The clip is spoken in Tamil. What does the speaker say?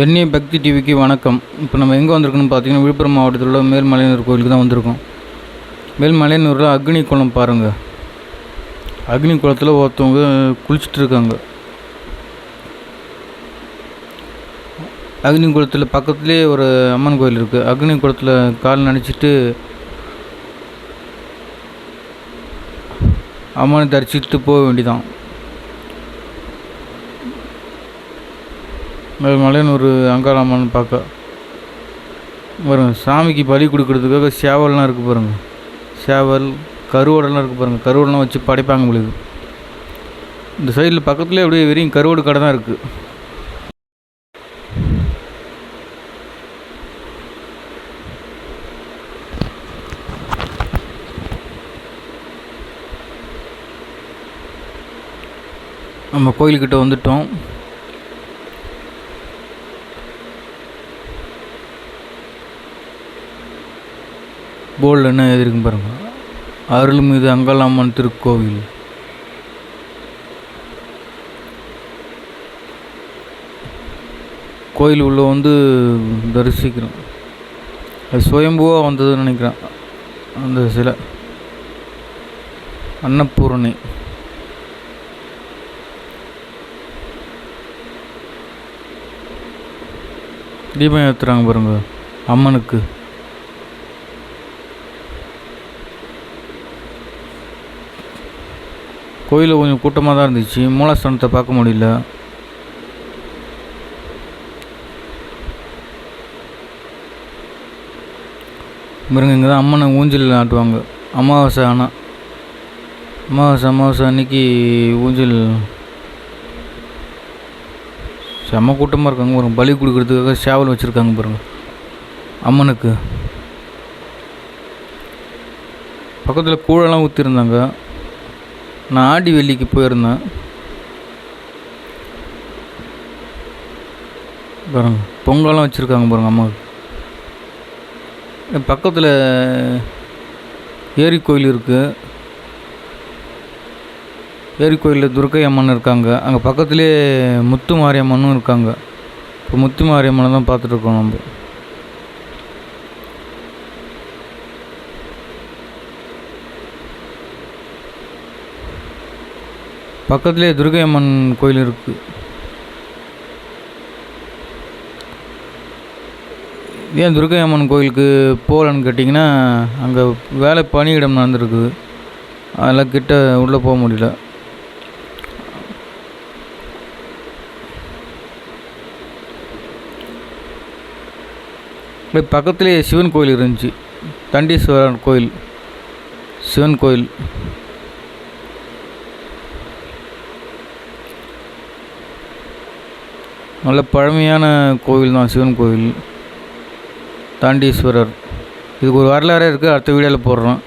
எண்ணெய் பக்தி டிவிக்கு வணக்கம். இப்போ நம்ம எங்கே வந்திருக்கோம்னு பார்த்தீங்கன்னா விழுப்புரம் மாவட்டத்தில் உள்ள மேல்மலையனூர் கோயிலுக்கு தான் வந்திருக்கோம். மேல்மலையனூரில் அக்னி குளம் பாருங்கள் அக்னி குளத்தில் ஒருத்தவங்க குளிச்சுட்டு இருக்காங்க. அக்னி குளத்தில் பக்கத்துலேயே ஒரு அம்மன் கோயில் இருக்குது அக்னி குளத்தில் கால் நனைச்சிட்டு அம்மனை தரிசித்து போக வேண்டிதான். மலையனூர் அங்காளம்மன் பார்க்க. பாருங்கள் சாமிக்கு பலி கொடுக்கறதுக்காக சேவல்லாம் இருக்குது பாருங்கள் சேவல் கருவாடெல்லாம் இருக்குது பாருங்கள் கருவாடெல்லாம் வச்சு படைப்பாங்க உங்களுக்கு இந்த சைடில் பக்கத்துலேயே அப்படியே வெறும் கருவாடு கடை தான் இருக்குது நம்ம கோயில்கிட்ட வந்துட்டோம். போல் என்ன எழுதிருக்கு பாருங்க. அருள்மிகு அங்காளம்மன் திருக்கோவில். கோயில் உள்ள வந்து தரிசிக்கிறோம். அது சுயம்புவாக வந்ததுன்னு நினைக்கிறேன். அந்த சிலை. அன்னபூரணி. தீபம் ஏற்றுறாங்க பாருங்க. அம்மனுக்கு. கோயிலில் கொஞ்சம் கூட்டமாக தான் இருந்துச்சு. மூலஸ்தானத்தை பார்க்க முடியல. பாருங்க இங்கே தான் அம்மனை ஊஞ்சலில் ஆட்டுவாங்க. அமாவாசை ஆனால் அமாவாசை அமாவாசை அன்னைக்கு ஊஞ்சல். செம்ம கூட்டமாக இருக்காங்க ஒரு பலி கொடுக்கறதுக்காக சேவல் வச்சுருக்காங்க பாருங்க. அம்மனுக்கு. பக்கத்தில் கூழெல்லாம் ஊற்றிருந்தாங்க நான் ஆடி வெள்ளிக்கு போயிருந்தேன். பாருங்க பொங்கலாம் வச்சுருக்காங்க பாருங்க அம்மாவுக்கு. பக்கத்தில் ஏரி கோயில் இருக்குது ஏரி கோயிலில் துர்க்கை அம்மன் இருக்காங்க. அங்கே பக்கத்துலேயே முத்து மாரியம்மனும் இருக்காங்க. இப்போ முத்து மாரியம்மனை தான் பார்த்துட்ருக்கோம் நம்ம. பக்கத்துலேயே துர்கை அம்மன் கோயில் இருக்குது ஏன் துர்கை அம்மன் கோயிலுக்கு போகலன்னு கேட்டிங்கன்னா அங்கே வேலை பணியிடம் நடந்துருக்குது. அதெல்லாம் கிட்ட உள்ளே போக முடியல. இப்போ பக்கத்துலேயே சிவன் கோயில் இருந்துச்சு. தண்டீஸ்வரன் கோயில். சிவன் கோயில். நல்ல பழமையான கோவில் தான் சிவன் கோவில். தாண்டீஸ்வரர். இதுக்கு ஒரு வரலாறே இருக்குது அடுத்த வீடியோவில் போடுறோம்.